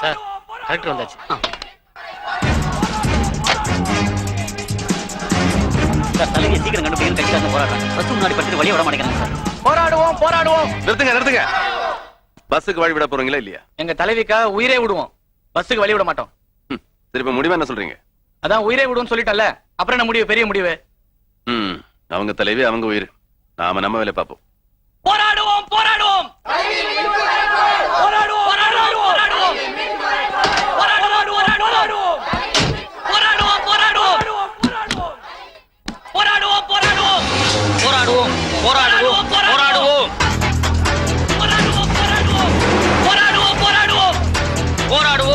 Sir character வந்தாச்சு. Sir தலையை சீக்கிரம் கண்டுபிடிக்கணும் கட்சிக்காரங்க பஸ் முன்னாடி படுத்துட்டு வழிய விட மாட்டேங்கிறாங்க சார். போராடுவோம் போராடுவோம். நிறுத்துங்க நிறுத்துங்க. பஸ்ஸுக்கு வழி விட போறீங்களா இல்லையா? எங்க தலைவிக்காக உயிரே விடுவோம். பஸ்ஸுக்கு வழி விட மாட்டோம். ம், சரி இப்ப முடிவா என்ன சொல்றீங்க? அதான் உயிரே விடுவோம்னு சொல்லிட்டல அப்புறம் என்ன முடிவு பெரிய முடிவு? ம். அவங்க தலைவி அவங்க உயிர். நாம நம்ம வேலை பார்ப்போம். போராடுவோம் போராடுவோம். போராடுவோம் போராடுவோம் போராடுவோம். போராடுவோம். పోరాడు పోరాడు పోరాడు పోరాడు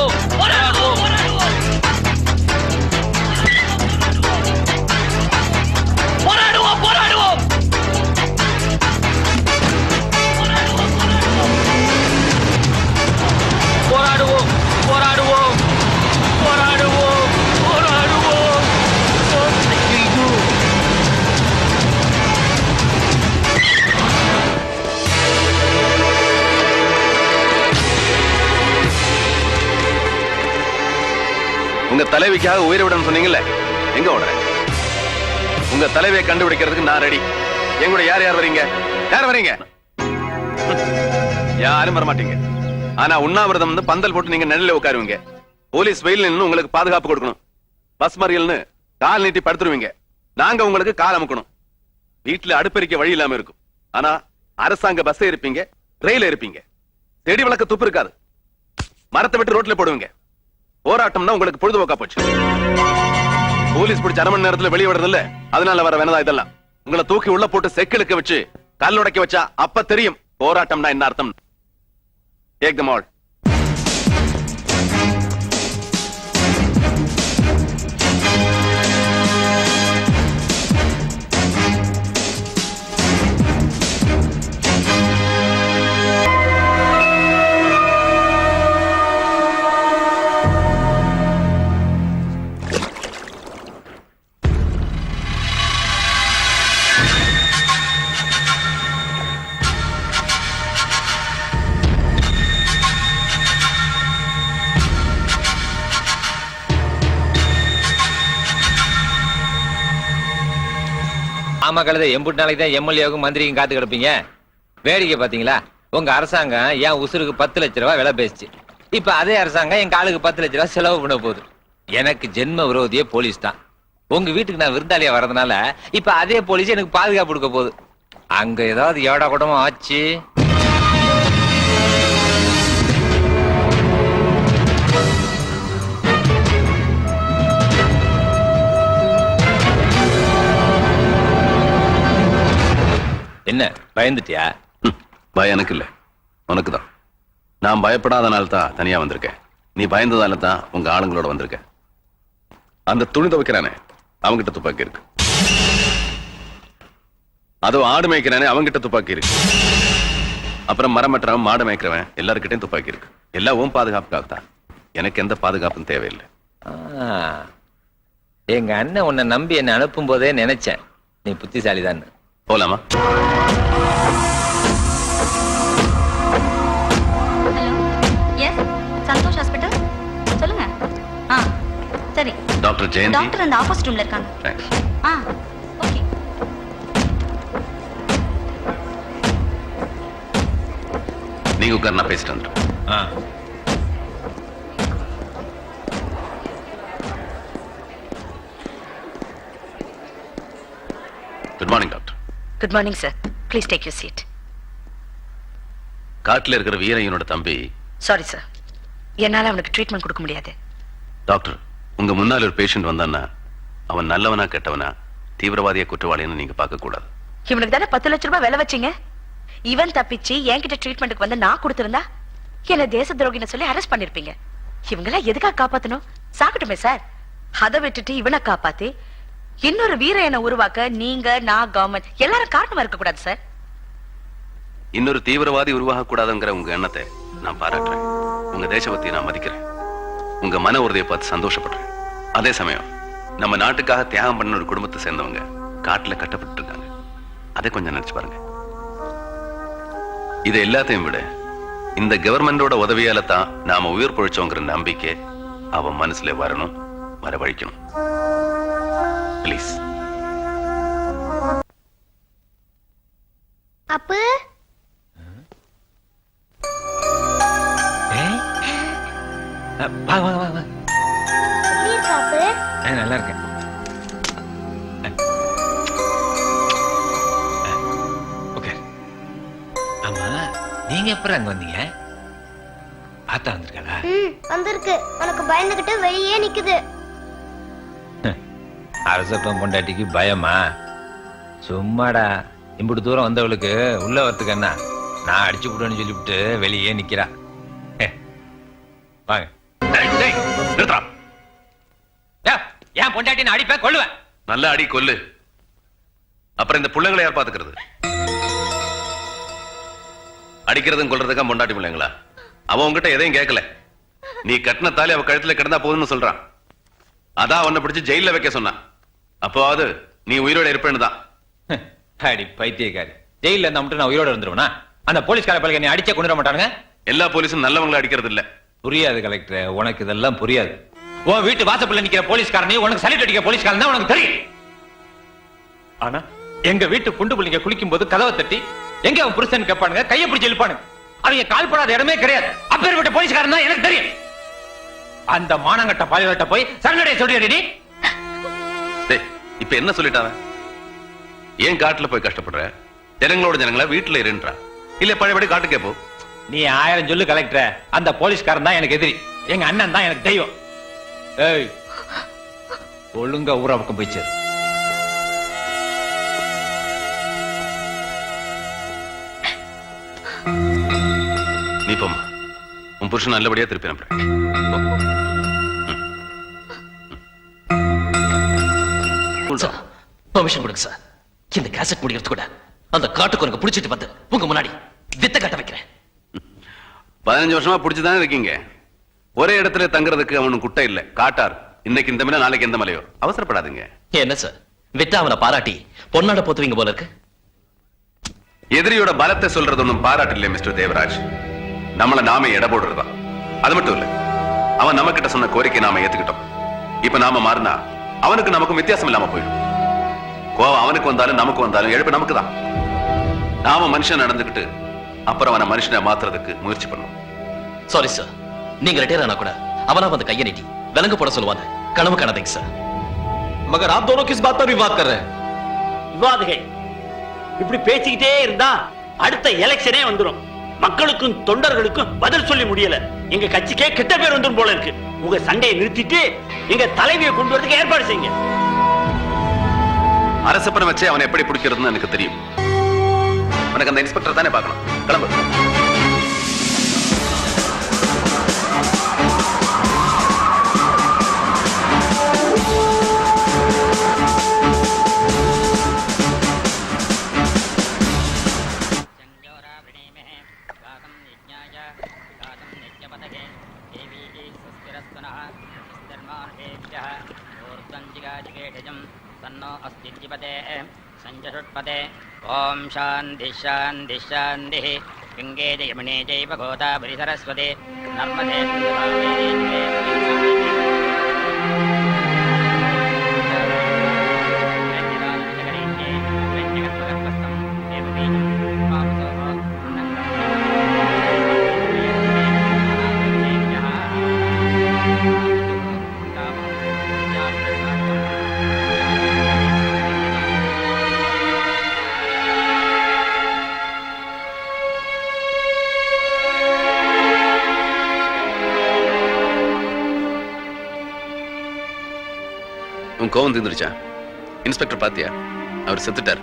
தலைவிக்காக உயிரை விடணும்னு சொன்னீங்கல்ல? எங்க உடனே உங்க தலைவியை கண்டுபிடிக்கிறதுக்கு நான் ரெடி எங்கூட யார் யார் வரீங்க? யார் வரீங்க? யாரும் வர மாட்டீங்க. ஆனா உண்ணாவிரதம் வந்து பந்தல் போட்டு நீங்க நெல்லில் உட்காருவீங்க. போலீஸ் வெயில் நின்னு உங்களுக்கு பாதுகாப்பு கொடுக்கணும். பஸ் மறியல்னு கால் நீட்டி படுத்துருவீங்க. நாங்க உங்களுக்கு கால் அமுக்கணும். வீட்டுல அடுப்பெரிக்க வழி இல்லாம இருக்கும். ஆனா அரசாங்க பஸ் இருப்பீங்க ரயில இருப்பீங்க. செடி வளர்க்க துப்பு இருக்காது. மரத்தை விட்டு ரோட்ல போடுவீங்க. போராட்டம்னா உங்களுக்கு பொழுதுபோக்கா போச்சு. போலீஸ் பிடிச்ச அரை மணி நேரத்துல வெளியே விடுறது இல்ல அதனால வர வேணதா இதெல்லாம். உங்களை தூக்கி உள்ள போட்டு செக்கிலுக்கு வச்சு கல் உடைக்க வச்சா அப்ப தெரியும். போராட்டம்னா என்ன அர்த்தம் ஏக் தம் ஆல் ஆமா கழுத எம்புட்டு நாளைக்கு தான் எம்எல்ஏவுக்கும் மந்திரிக்கும் காத்து கிடப்பீங்க. வேடிக்கை பாத்தீங்களா? உங்க அரசாங்கம் என் உசுருக்கு பத்து லட்ச ரூபாய் விலை பேசுச்சு. இப்ப அதே அரசாங்கம் என் காலுக்கு பத்து லட்ச ரூபாய் செலவு பண்ண போகுது. எனக்கு ஜென்ம விரோதியே போலீஸ் தான். உங்க வீட்டுக்கு நான் விருந்தாளியா வர்றதுனால இப்ப அதே போலீஸ் எனக்கு பாதுகாப்பு கொடுக்க போகுது. அங்க ஏதாவது ஏடா கூடமா ஆச்சு? என்ன பயந்துட்டியா? பயம் எனக்கு இல்ல உனக்கு தான் நான் பயப்படாதனால தான் தனியா வந்திருக்கேன். நீ பயந்ததால தான் உங்க ஆளுங்களோட வந்திருக்க அந்த துணி துவைக்கிறானே அவங்கிட்ட துப்பாக்கி இருக்கு. அதோ ஆடு மேய்க்கிறானே அவங்கிட்ட துப்பாக்கி இருக்கு. அப்புறம் மரம் வெட்டுறவன் மாடு மேய்க்கிறவன் எல்லாருக்கிட்டையும் துப்பாக்கி இருக்கு. எல்லாம் உன் பாதுகாப்புக்காக தான். எனக்கு எந்த பாதுகாப்பும் தேவையில்லை. எங்க அண்ணன் உன்னை நம்பி என்னை அனுப்பும் போதே நினைச்சேன். நீ புத்திசாலிதான் పోలామా எஸ் சந்தோஷ் ஹாஸ்பிட்டல் சொல்லுங்க ஆ சரி டாக்டர் జయంతి டாக்டர் அந்த ஆப்போசிட் ரூம்ல இருக்காங்க థాంక్స్. ஆ ஓகே నీకు కన్నా పేస్ట్ అంటారు good morning sir please take you seat காட்டுல இருக்கிற வீரையனோட தம்பி. சாரி சார் என்னால அவனுக்கு ட்ரீட்மெண்ட் கொடுக்க முடியாது. டாக்டர் உங்க முன்னால ஒரு பேஷண்ட் வந்தான்னா அவன் நல்லவனா கெட்டவனா தீவிரவாதியா குற்றவாளின்னு நீங்க பார்க்க கூடாது. இவனுக்கு தானே பத்து லட்ச ரூபாய் விலை வச்சீங்க? இவன் தப்பிச்சு என்கிட்ட ட்ரீட்மெண்ட்டுக்கு வந்து நான் கொடுத்திருந்தா என்ன தேச துரோகின்னு சொல்லி அரெஸ்ட் பண்ணிருப்பீங்க. இவங்கெல்லாம் எதுக்காக காப்பாத்தணும்? சாக்கட்டுமே சார் அதை விட்டுட்டு இவனை காப்பாத்தி இன்னொரு வீரையனை உருவாக்க நீங்க நான் கவர்மெண்ட் எல்லாரும் காரணமா இருக்க கூடாது சார் இன்னொரு தீவிரவாதி உருவாக கூடாதுங்கிற உங்க எண்ணத்தை நான் பாராட்டுறேன். உங்க தேசபக்தியை நான் மதிக்கிறேன். உங்க மன உறுதியை பார்த்து சந்தோஷப்படுறேன். அதே சமயம் நம்ம நாட்டுக்காக தியாகம் பண்ண ஒரு குடும்பத்தை சேர்ந்தவங்க காட்டுல கட்டப்பட்டு இருக்காங்க அதை கொஞ்சம் நினைச்சு பாருங்க. இது எல்லாத்தையும் விட இந்த கவர்மெண்டோட உதவியால தான் நாம உயிர் பொழிச்சோங்கிற நம்பிக்கை அவன் மனசுல வரணும் வரவழைக்கணும். ப்ளீஸ். அப்பு? இருக்க அப்பு? ஆ, நல்லா இருக்கேன். நீங்க எப்பறம் அங்க வந்தீங்க? ஆத்தா வந்திருக்காளா? ம் வந்திருக்கு. உனக்கு பயந்துகிட்டு வெளியே நிக்குது. அரசப்பன் பொண்டாட்டிக்கு பயமா? சும்மாடா. இம்புட்டு தூரம் வந்தவளுக்கு உள்ள வரத்துக்கு என்ன? நான் அடிச்சு விடுவேன்னு சொல்லிவிட்டு வெளியே நிக்கிறா. வாங்க. ஏன் பொண்டாட்டி நான் அடிப்பேன் கொள்ளுவேன் நல்லா அடி கொல்லு. அப்புறம் இந்த பிள்ளைங்களை யார் பாத்துக்கிறது அடிக்கிறதும் கொல்றதுக்கா பொண்டாட்டி பிள்ளைங்களா? அவன் உன்கிட்ட எதையும் கேட்கல. நீ கட்டின தாலி அவ கழுத்துல கிடந்தா போதும்னு சொல்றான். அதான் அவனை பிடிச்சு ஜெயில வைக்க சொன்னான். அப்போவாது நீ உயிரோட இருப்பேன்னு தான். அடி பைத்தியக்காரி. ஜெயில இருந்தா மட்டும் நான் உயிரோட இருந்துருவேனா? அந்த போலீஸ்கார பழக நீ அடிச்ச கொண்டு மாட்டானுங்க? எல்லா போலீஸும் நல்லவங்களை அடிக்கிறது இல்ல புரியாது கலெக்டர் உனக்கு இதெல்லாம் புரியாது. உன் வீட்டு வாசப்பள்ள நிக்கிற போலீஸ்காரனே உனக்கு சலிட் அடிக்கிற போலீஸ்காரன் தான் உனக்கு தெரியும். ஆனா எங்க வீட்டு புண்டு புள்ளிங்க குளிக்கும் போது கதவை தட்டி எங்க அவன் புருஷன் கேட்பானுங்க? கையை பிடிச்சு இழுப்பானுங்க. அவங்க கால் படாத இடமே கிடையாது. அப்பேற்பட்ட போலீஸ்காரன் தான் எனக்கு தெரியும். அந்த மானங்கட்ட பாலிவட்ட போய் சரணடைய டேய் இப்ப என்ன சொல்லிட்டான் ஏன் காட்டுல போய் கஷ்டப்படுற? ஜனங்களோட ஜனங்களா வீட்டுல இருன்றா? இல்ல பழையபடி காட்டுக்கே போ. நீ ஆயிரம் சொல்லு கலெக்டர் அந்த போலீஸ்காரன் தான் எனக்கு எதிரி. எங்க அண்ணன் தான் எனக்கு தெய்வம். ஏய் ஒழுங்கா ஊரா பக்கம் போயிச்சு நீ போம்மா. உன் புருஷன் நல்லபடியா திருப்பி அனுப்புறேன். சார் பெர்மிஷன் கொடுங்க சார் இந்த கேசட் முடிக்கிறது கூட அந்த காட்டுக்குரங்க பிடிச்சிட்டு வந்து உங்க முன்னாடி வித்த கட்ட வைக்கிறேன். பதினஞ்சு வருஷமா புடிச்சுதானே இருக்கீங்க? ஒரே இடத்துல தங்குறதுக்கு அவனுக்கு குட்டை இல்ல காட்டார். இன்னைக்கு இந்த மலையோ நாளைக்கு எந்த மலையோ. அவசரப்படாதீங்க. என்ன சார் விட்டா அவனை பாராட்டி பொன்னாட போத்துவீங்க போல இருக்கு. எதிரியோட பலத்தை சொல்றது ஒண்ணும் பாராட்டு இல்லையா மிஸ்டர் தேவராஜ். நம்மள நாமே எடை போடுறதா. அது மட்டும் இல்ல அவன் நம்ம கிட்ட சொன்ன கோரிக்கை நாம ஏத்துக்கிட்டோம். இப்ப நாம மாறினா அவனுக்கு நமக்கும் வித்தியாசம் இல்லாம போயிடும். கோவம் அவனுக்கு வந்தாலும் நமக்கு வந்தாலும் எழுப்பு நமக்கு தான் நாம மனுஷன் நடந்துகிட்டு அப்புறம் அவனை மனுஷனை மாத்துறதுக்கு முயற்சி பண்ணும். சாரி சார் நீங்க ரிட்டையர் ஆனா கூட அவனா வந்து கையை நீட்டி விலங்கு போட சொல்லுவாங்க. கனவு காணாதீங்க சார் மகர் ஆப் தோனோ கிஸ் பாத் விவாத் கர் விவாதுகள். இப்படி பேசிக்கிட்டே இருந்தா அடுத்த எலெக்ஷனே வந்துரும். மக்களுக்கும் தொண்டர்களுக்கும் பதில் சொல்லி முடியல. எங்க கட்சிக்கே கெட்ட பேர் வந்துடும் போல இருக்கு. உங்க சண்டையை நிறுத்திட்டு எங்க தலைவியை கொண்டு வரதுக்கு ஏற்பாடு செய்யுங்க. அரசப்பனை வச்சு அவனை எப்படி பிடிக்கிறதுன்னு எனக்கு தெரியும். உனக்கு அந்த இன்ஸ்பெக்டர் தானே பார்க்கணும். கிளம்பு. शान्तिः शान्तिः शान्तिः। गङ्गे च यमुने चैव गोदावरि सरस्वती नर्मदे உன் கோவம் தீர்ந்துருச்சா? இன்ஸ்பெக்டர் பாத்தியா? அவர் செத்துட்டார்.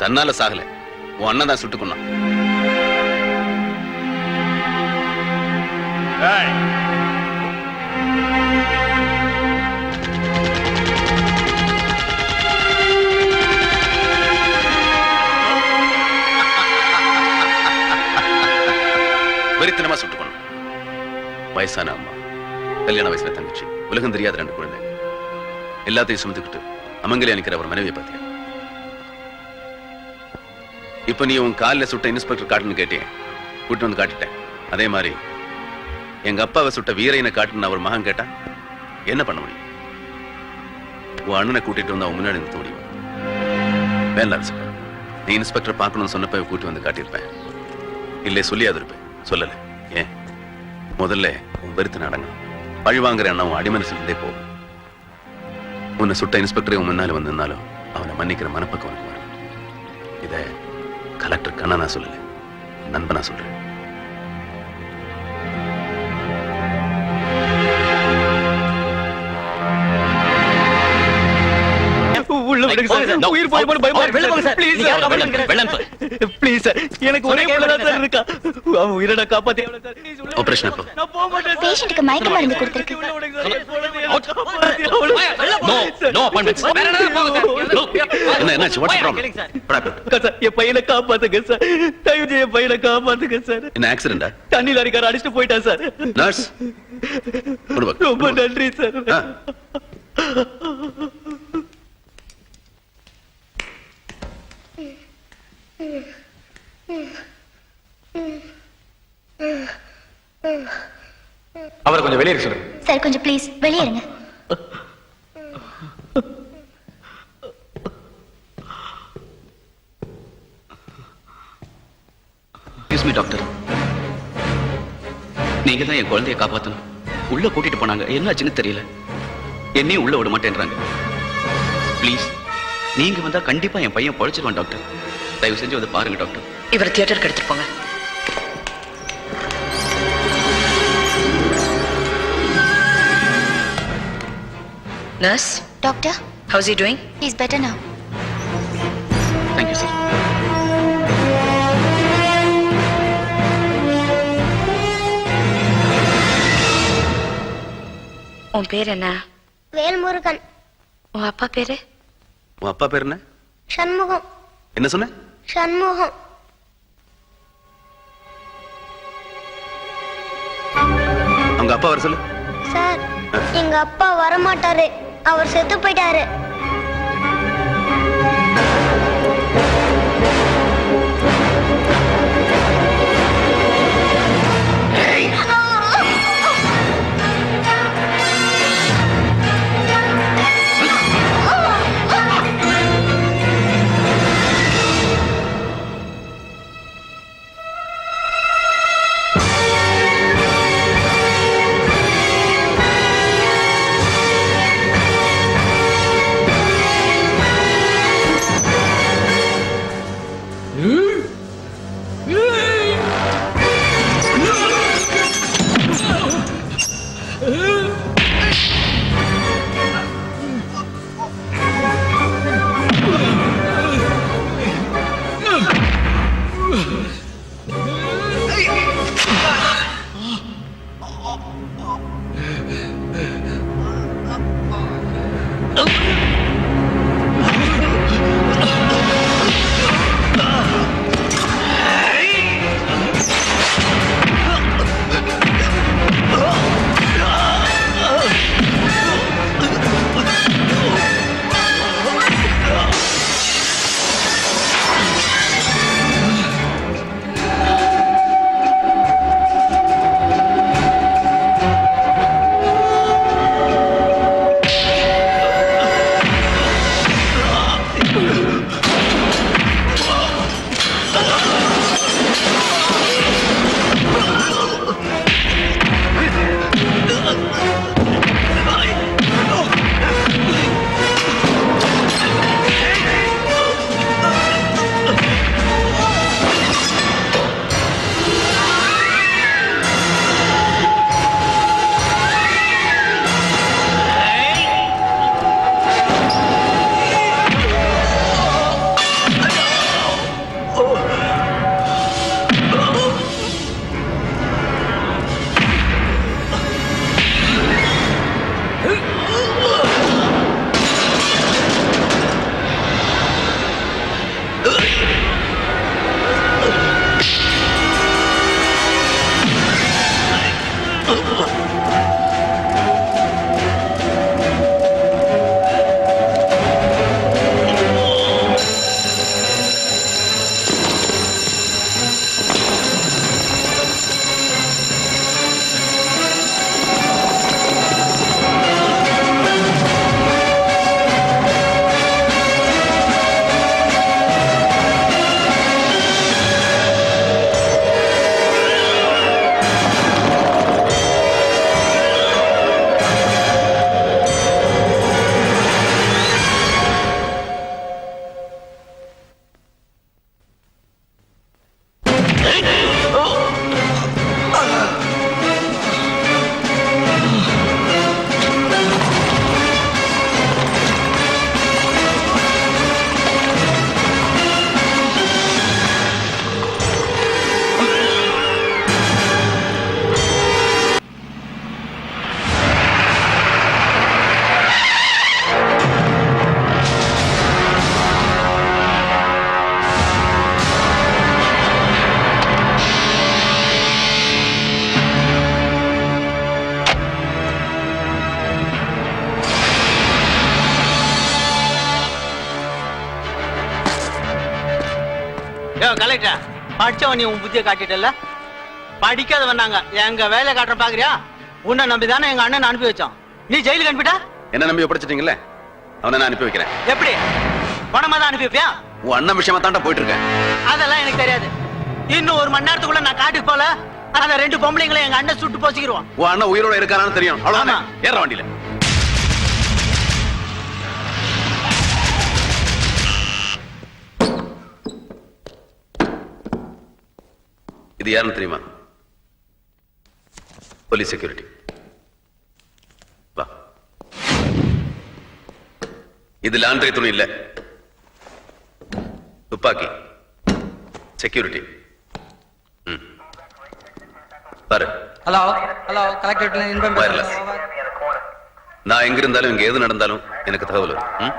தன்னால சாகல. உன் அண்ணன் தான் சுட்டு கொன்னான். வெறித்தனமா சுட்டு கொண்டான் வயசான அம்மா. கல்யாண வயசுல தங்கச்சி. உலகம் தெரியாத ரெண்டு குழந்தை. எல்லாத்தையும் சுமந்துக்கிட்டு அமங்கலியா நிக்கிற ஒரு மனைவியை பார்த்தியா? இப்ப நீ உன் காலில் சுட்ட இன்ஸ்பெக்டர் காட்டுன்னு கேட்டேன். கூட்டு வந்து காட்டிட்டேன். அதே மாதிரி எங்க அப்பாவை சுட்ட வீரையனை காட்டுன்னு அவர் மகன் கேட்டா என்ன பண்ண முடியும்? உன் அண்ணனை கூட்டிட்டு வந்து அவன் முன்னாடி நிறுத்த முடியும்? வேண்டாம் சார் நீ இன்ஸ்பெக்டர் பார்க்கணும்னு சொன்னப்ப கூட்டி வந்து காட்டியிருப்பேன். இல்லை சொல்லியாது இருப்பேன். சொல்லலை. ஏன்? முதல்ல உன் வெறுத்து நடங்க பழி வாங்குற எண்ணம் அடிமனசிலிருந்தே இருந்தே போகும் உன்னை சுட்ட இன்ஸ்பெக்டரே உன் முன்னால் வந்து நின்னாலும் அவனை மன்னிக்கிற மனப்பக்கம் உனக்கு வரும். இதை கலெக்டர் கண்ணா நான் சொல்லலை நண்பனா சொல்கிறேன் சார். உயிர் போய் போய் பயமா வெளில போங்க சார். Please sir. அனுப்பு. Please sir. எனக்கு ஒரே பிள்ளை தான் சார் இருக்கா? அவன் உயிரை நான் காப்பாத்தி எவ்வளவு சார்? Please, உள்ள விடுங்க. எப்போ? நான் போக மாட்டேன் சார். பேஷண்ட்டுக்கு மயக்க மருந்து கொடுத்திருக்கு. உள்ள விடுங்க சார். என் குழந்தைய Out. காப்பாத்தி எவ்வளவு No, no appointments. வேற எங்கேயாவது போங்க சார். என்ன என்னாச்சு? வாட்ஸ் ப்ராப்ளம் அக்கா சார் என் பையனை காப்பாத்துங்க சார் தயவு செய்து என் பையனை காப்பாத்துங்க சார் என்ன ஆக்சிடென்டா தண்ணி லாரிக்கார அடிச்சுட்டு போயிட்டான் சார் நர்ஸ் ரொம்ப நன்றி சார் அவரை கொஞ்சம் வெளியே சொல்லுங்க. சார் கொஞ்சம் ப்ளீஸ் வெளியே இருங்க. டாக்டர் நீங்க தான் என் குழந்தைய காப்பாத்தணும். உள்ள கூட்டிட்டு போனாங்க. என்னாச்சுன்னு தெரியல. என்னையும் உள்ள விட மாட்டேன்றாங்க. ப்ளீஸ் நீங்க வந்தா கண்டிப்பா என் பையன் பொழைச்சிருவான் டாக்டர் தயவு செஞ்சு வந்து பாருங்க டாக்டர் இவர் தியேட்டருக்கு எடுத்துட்டு போங்க. Nurse doctor how's you doing is better now thank you sir உன் பேர் என்ன? வேல்முருகன். உன் அப்பா பேரு? உன் அப்பா பேர் என்ன? சண்முகம். என்ன சொன்ன? சண்முகம். அவங்க அப்பா வர சொல்லு. சார் எங்க அப்பா வரமாட்டாரு. அவர் செத்து போயிட்டாரு. படிச்சவன் நீ உன் புத்தியை காட்டிட்டல படிக்காதவன் நாங்க எங்க வேலை காட்டுற பாக்குறியா? உன்னை நம்பி தானே எங்க அண்ணன் அனுப்பி வச்சோம். நீ ஜெயிலுக்கு அனுப்பிட்டா? என்ன நம்பி ஒப்படைச்சிட்டீங்கல்ல? அவனை நான் அனுப்பி வைக்கிறேன். எப்படி? பணமா தான் அனுப்பி வைப்பியா? உன் அண்ணன் விஷயமா தாண்டா போயிட்டு இருக்கேன் அதெல்லாம் எனக்கு தெரியாது. இன்னும் ஒரு மணி நேரத்துக்குள்ள நான் காட்டுக்கு போல அந்த ரெண்டு பொம்பளைங்களை எங்க அண்ணன் சுட்டு போசிக்கிருவான். உன் அண்ணன் உயிரோட இருக்கானான்னு தெரியும். அவ்வளவுதானே. ஏற வண்டியில. இது யாருன்னு தெரியுமா? போலீஸ் செக்யூரிட்டி வா. இது லாண்டரி துணி இல்ல. துப்பாக்கி. செக்யூரிட்டி. பாரு. Hello hello collector. நான் எங்க இருந்தாலும் இங்க எது நடந்தாலும் எனக்கு தகவல் வரும்.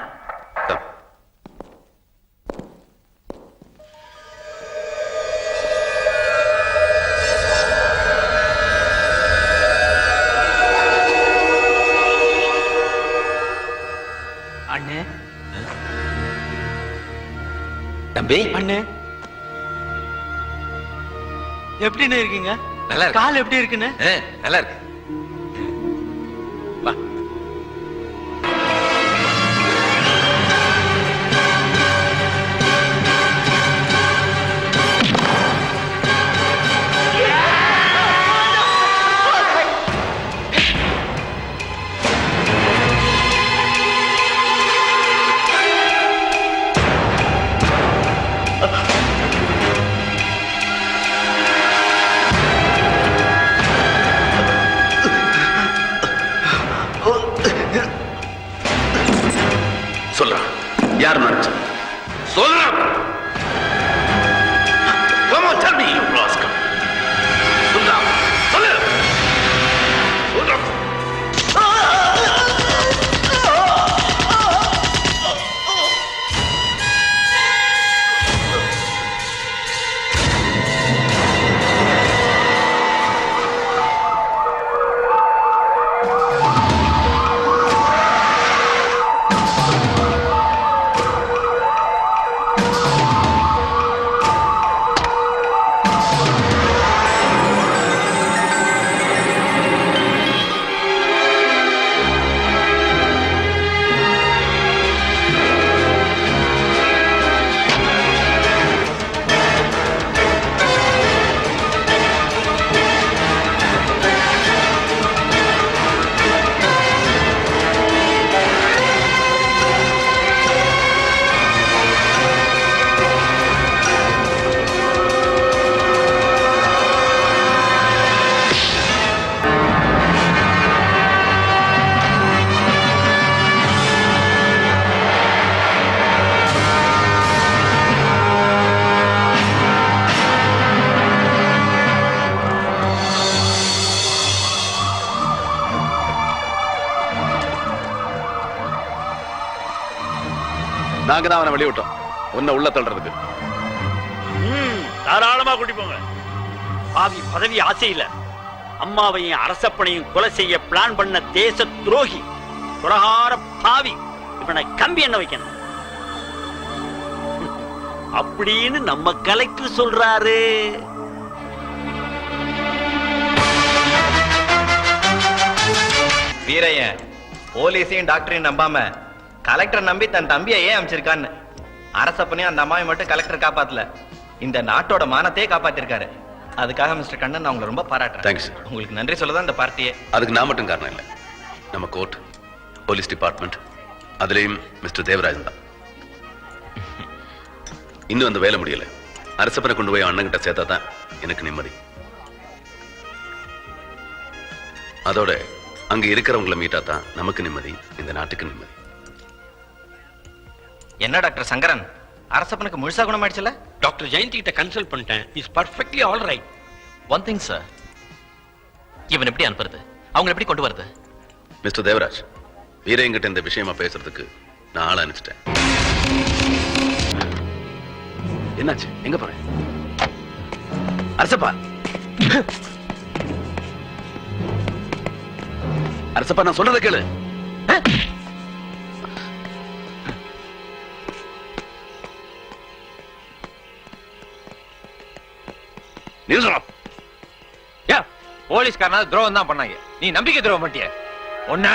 தம்பி. அண்ணே. எப்படின்னு இருக்கீங்க? நல்லா இருக்கு. கால் எப்படி இருக்குன்னு நல்லா இருக்கு. நாங்க தான் அவனை வெளியிட்டோம். உன்னை உள்ள தள்ளுறதுக்கு. ம், தாராளமா கூட்டி போங்க. பாவி பதவி ஆசையில அம்மாவையும் அரசப்பனையும் கொலை செய்ய பிளான் பண்ண தேச துரோகி. துரகார பாவி. இவனை கம்பி என்ன வைக்கணும்? அப்படின்னு நம்ம கலெக்டர் சொல்றாரு. வீரையன் போலீஸையும் டாக்டரையும் நம்பாம கலெக்டர் நம்பி தன் தம்பியை ஏன் அமைச்சிருக்கான்னு? அரசப்பனையும் அந்த அம்மாவை மட்டும் கலெக்டர் காப்பாத்தல. இந்த நாட்டோட மானத்தையே காப்பாத்திருக்காரு. அதுக்காக மிஸ்டர் கண்ணன் நான் உங்களை ரொம்ப பாராட்டுறேன். Sir. உங்களுக்கு நன்றி சொல்லதான் இந்த பார்ட்டியே. அதுக்கு நான் மட்டும் காரணம் இல்லை. நம்ம கோர்ட் போலீஸ் டிபார்ட்மெண்ட் அதுலயும் மிஸ்டர் தேவராஜன் தான். இன்னும் அந்த வேலை முடியல. அரசப்பனை கொண்டு போய் அண்ணன் கிட்ட சேர்த்தா தான் எனக்கு நிம்மதி. அதோட அங்க இருக்கிறவங்கள மீட்டா தான் நமக்கு நிம்மதி இந்த நாட்டுக்கு நிம்மதி. என்ன டாக்டர் சங்கரன்? அரசப்பனுக்கு முழுசா குணமாயிடுச்சுல? டாக்டர் ஜெயந்தி கிட்ட கன்சல்ட் பண்ணிட்டேன். Is perfectly all right one thing sir இவன் எப்படி அனுப்புறது? அவங்க எப்படி கொண்டு வரது மிஸ்டர் தேவராஜ் வீரையங்கிட்ட இந்த விஷயமா பேசுறதுக்கு நான் ஆள் அனுப்பிச்சிட்டேன். என்னாச்சு? எங்க போறேன் அரசப்பா! அரசப்பா நான் சொல்றதை கேளு. நிறுத்தணும் ஏ போலீஸ்காரனா துரோகம் தான் பண்ணாங்க. நீ நம்பிக்கை துரோகம் பண்ணிட்டிய. ஒன்னு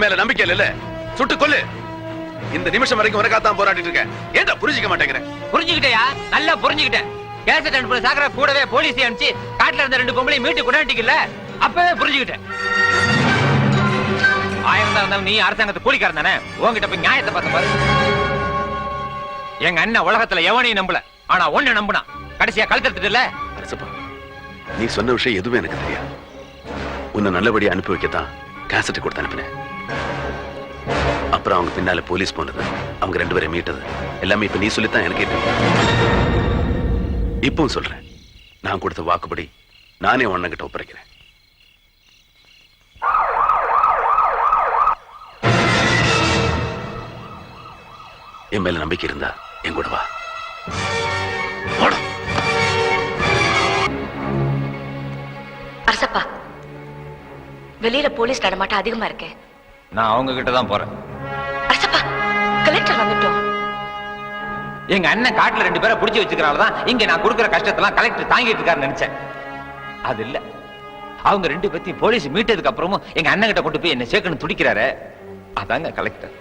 என் மேல நம்பிக்கை இல்ல சுட்டு கொல்லு. இந்த நிமிஷம் வரைக்கும் உனக்காத்தான் போராடிட்டு இருக்கேன். ஏன்டா புரிஞ்சிக்க மாட்டேங்கிறேன் புரிஞ்சுக்கிட்டயா? நல்லா புரிஞ்சுக்கிட்டேன். கேசட் அனுப்புற சாக்கர கூடவே போலீஸ் அனுப்பிச்சு காட்டுல இருந்த ரெண்டு பொம்பளை மீட்டு கொண்டாட்டிக்கல அப்பவே புரிஞ்சுக்கிட்டேன். ஆயிரம் தான் இருந்தாலும் நீ அரசாங்கத்தை கூலிக்காரன் தானே? உன்கிட்ட போய் நியாயத்தை பார்த்த பாரு. எங்க அண்ணன் உலகத்துல எவனையும் நம்பல. ஆனா ஒண்ணு நம்புனா கடைசியா கழுத்தெடுத்துட்டு அரசப்பா நீ சொன்ன விஷயம் எதுவுமே எனக்கு தெரியாது. உன்னை நல்லபடியா அனுப்பி வைக்கத்தான் கேசட் கொடுத்து அனுப்பினேன். அப்புறம் அவங்க பின்னால போலீஸ் போனது. அவங்க ரெண்டு பேரும் மீட்டது. எல்லாமே இப்ப நீ சொல்லித்தான் எனக்கே தெரியும் இப்பவும் சொல்றேன். நான் கொடுத்த வாக்குப்படி நானே ஒன்னங்கிட்ட ஒப்படைக்கிறேன். என் மேல நம்பிக்கை இருந்தா என் கூட வா. அரசப்பா வெளியில போலீஸ் நடமாட்டம் அதிகமா இருக்கேன் நான் அவங்க கிட்ட தான் போறேன். அரசப்பா கலெக்டர் வந்துட்டோம். எங்க அண்ணன் காட்டுல ரெண்டு பேரை புடிச்சு வச்சுக்கிறால தான் இங்க நான் கொடுக்குற கஷ்டத்தெல்லாம் கலெக்டர் தாங்கிட்டு இருக்காருன்னு நினைச்சேன். அது இல்ல. அவங்க ரெண்டு பேத்தையும் போலீஸ் மீட்டதுக்கு அப்புறமும் எங்க அண்ணன் கிட்ட கொண்டு போய் என்ன சேர்க்கணும் துடிக்கிறாரு. அதாங்க கலெக்டர்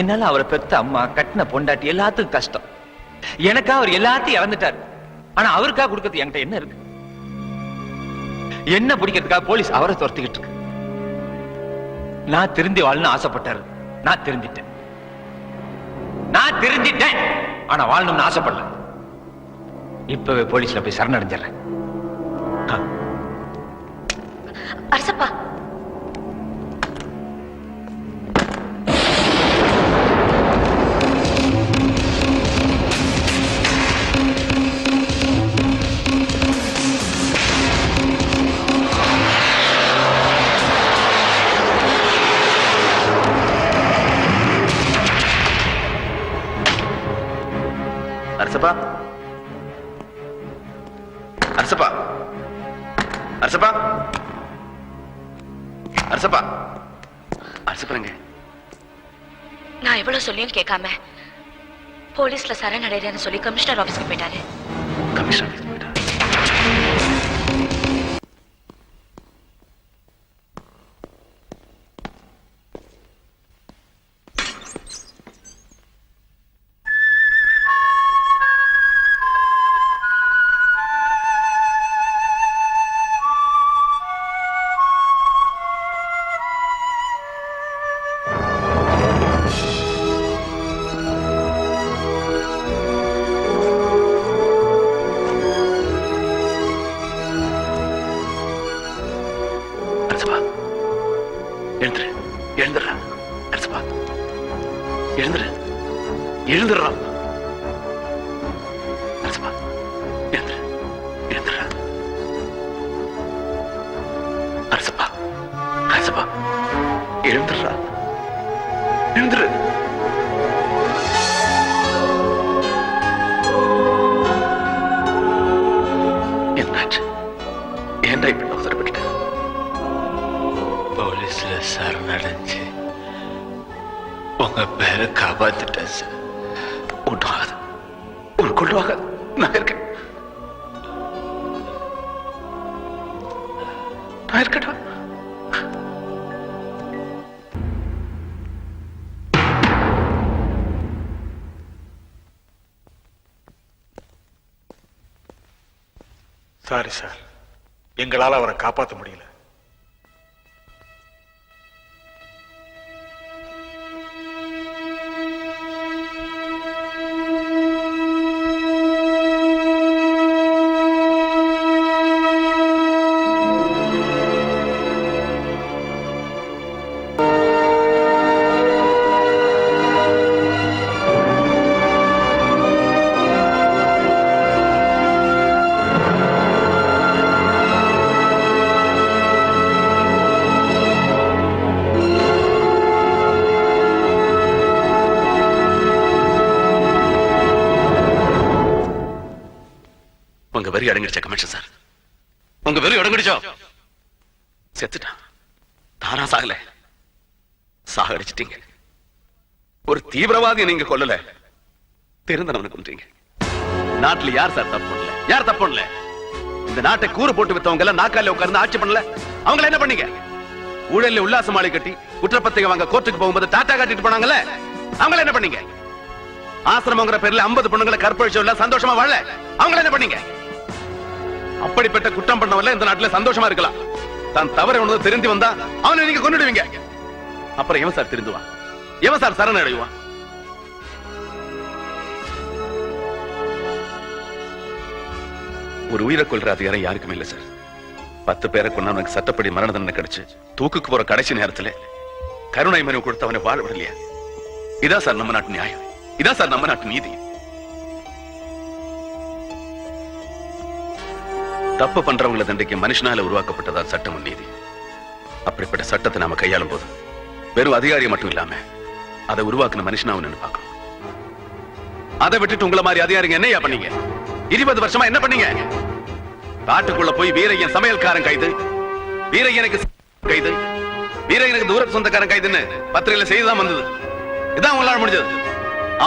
என்னால அவரை பெத்த அம்மா கட்டின பொண்டாட்டி எல்லாத்துக்கும் கஷ்டம். எனக்கா அவர் எல்லாத்தையும் இழந்துட்டாரு ஆனா அவருக்கா கொடுக்கறது என்கிட்ட என்ன இருக்கு? என்ன பிடிக்கிறதுக்காக போலீஸ் அவரை துரத்திக்கிட்டு இருக்கு? நான் திருந்தி வாழணும்னு ஆசைப்பட்டாரு. நான் திருந்திட்டேன். நான் திருந்திட்டேன். ஆனா வாழணும்னு ஆசைப்படல. இப்பவே போலீஸ்ல போய் சரணடைஞ்சிடறேன். அரசப்பா அரசப்பா சொல்லியும் கேட்காம போலீஸ்ல சரணடைறேன்னு சொல்லி கமிஷனர் ஆபீஸ்க்கு போயிட்டாரு. போலீஸ்ல சரணடைஞ்சு உங்க பேரை காப்பாத்திட்டேன் சார் ஒன்றும் ஆகாது ஒரு கொண்டு ஆகாது நான் இருக்கேன் நான் இருக்கட்டா சாரி சார் எங்களால அவரை காப்பாற்ற முடியல. சாகடிச்சிட்டீங்க ஒரு தீவிரவாதி நீங்க கொல்லல. தெரிந்தவனை கொன்றீங்க. நாட்டுல யார் சார் தப்பு பண்ணல? யார் தப்பு பண்ணல? இந்த நாட்டை கூறு போட்டு வித்தவங்க எல்லாம் நாக்கால உட்கார்ந்து ஆட்சி பண்ணல. அவங்கள என்ன பண்ணீங்க? ஊழல்ல உல்லாச மாலை கட்டி குற்றப்பத்திரிகை வாங்க கோர்ட்டுக்கு போகும்போது டாட்டா காட்டிட்டு போனாங்கல்ல? அவங்கள என்ன பண்ணீங்க? ஆசிரமங்கிற பேர்ல 50 பொண்ணுங்களை கற்பழிச்சவங்கள சந்தோஷமா வாழ அவங்கள என்ன பண்ணீங்க? அப்படிப்பட்ட குற்றம் பண்ணவல்ல இந்த நாட்டுல சந்தோஷமா இருக்கலாம். தான் தவறு உணர்ந்து தெரிஞ்சு வந்தா அவனை நீங்க கொண்டுடுவீங்க அப்புறம் எவன் சார் திருந்துவான்? எவன் சார் சரண அடைவான்? ஒரு உயிரை கொள்ற அதிகாரம் யாருக்குமே இல்ல சார். பத்து பேரை கொண்டவனுக்கு சட்டப்படி மரண தண்டனை கிடைச்சு தூக்குக்கு போற கடைசி நேரத்துல கருணை மனு கொடுத்தவனை வாழ விடலையா? இதான் சார் நம்ம நாட்டு நியாயம். இதான் சார் நம்ம நாட்டு நீதி. தப்பு பண்றவங்களை தண்டிக்க மனுஷனால உருவாக்கப்பட்டதா சட்டம் நீதி. அப்படிப்பட்ட சட்டத்தை நாம கையாளும் போது வெறும் அதிகாரி மட்டும் இல்லாம அதை உருவாக்குன மனுஷனாவும் பார்க்கணும். அதை விட்டுட்டு உங்களை மாதிரி அதிகாரிங்க என்னையா பண்ணீங்க? இருபது வருஷமா என்ன பண்ணீங்க? காட்டுக்குள்ள போய் வீரையன் சமையல்காரன் கைது வீரையனுக்கு கைது வீரையனுக்கு தூர சொந்தக்காரன் கைதுன்னு பத்திரிகையில செய்திதான் வந்தது. இதான் உங்களால முடிஞ்சது.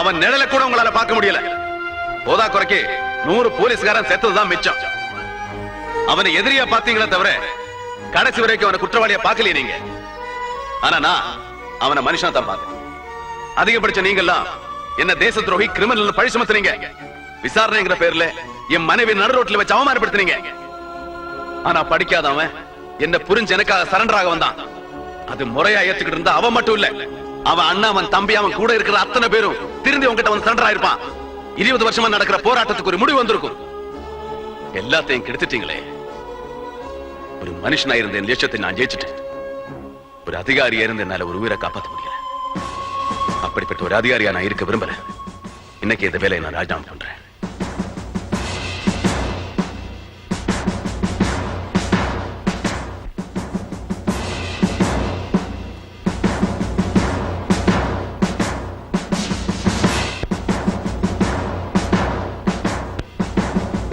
அவன் நிழல கூட உங்களால பார்க்க முடியல. போதா குறைக்கு நூறு போலீஸ்காரன் செத்ததுதான் மிச்சம். அவனை எதிரியா பாத்தீங்களா தவிர கடைசி வரைக்கும் அவனை குற்றவாளியா பார்க்கலையே நீங்க. ஆனா நான் அவனை மனுஷனா தான் பார்த்தேன். அதிகபட்ச நீங்க எல்லாம் என்ன தேச துரோகி கிரிமினல் பழி சுமத்துறீங்க விசாரணைங்கிற பேர்ல என் மனைவி நடு ரோட்ல வச்சு அவமானப்படுத்துனீங்க. ஆனா படிக்காதவன் என்ன புரிஞ்சு எனக்காக சரண்டராக ஆக வந்தான். அது முறையா ஏத்துக்கிட்டு இருந்தா அவன் மட்டும் இல்ல அவன் அண்ணா அவன் தம்பி அவன் கூட இருக்கிற அத்தனை பேரும் திரும்பி உங்ககிட்ட வந்து சரண்டர் ஆயிருப்பான். இருபது வருஷமா நடக்கிற போராட்டத்துக்கு ஒரு முடிவு வந்திருக்கும். எல்லாத்தையும் கெடுத்துட்டீங்களே. ஒரு மனுஷனா இருந்த என் லட்சத்தை நான் ஜெயிச்சிட்டேன். ஒரு அதிகாரியா இருந்து என்னால ஒரு உயிரை காப்பாற்ற முடியல. அப்படிப்பட்ட ஒரு அதிகாரியா நான் இருக்க விரும்பல. இன்னைக்கு இந்த வேலையை நான் ராஜினாமா பண்றேன்.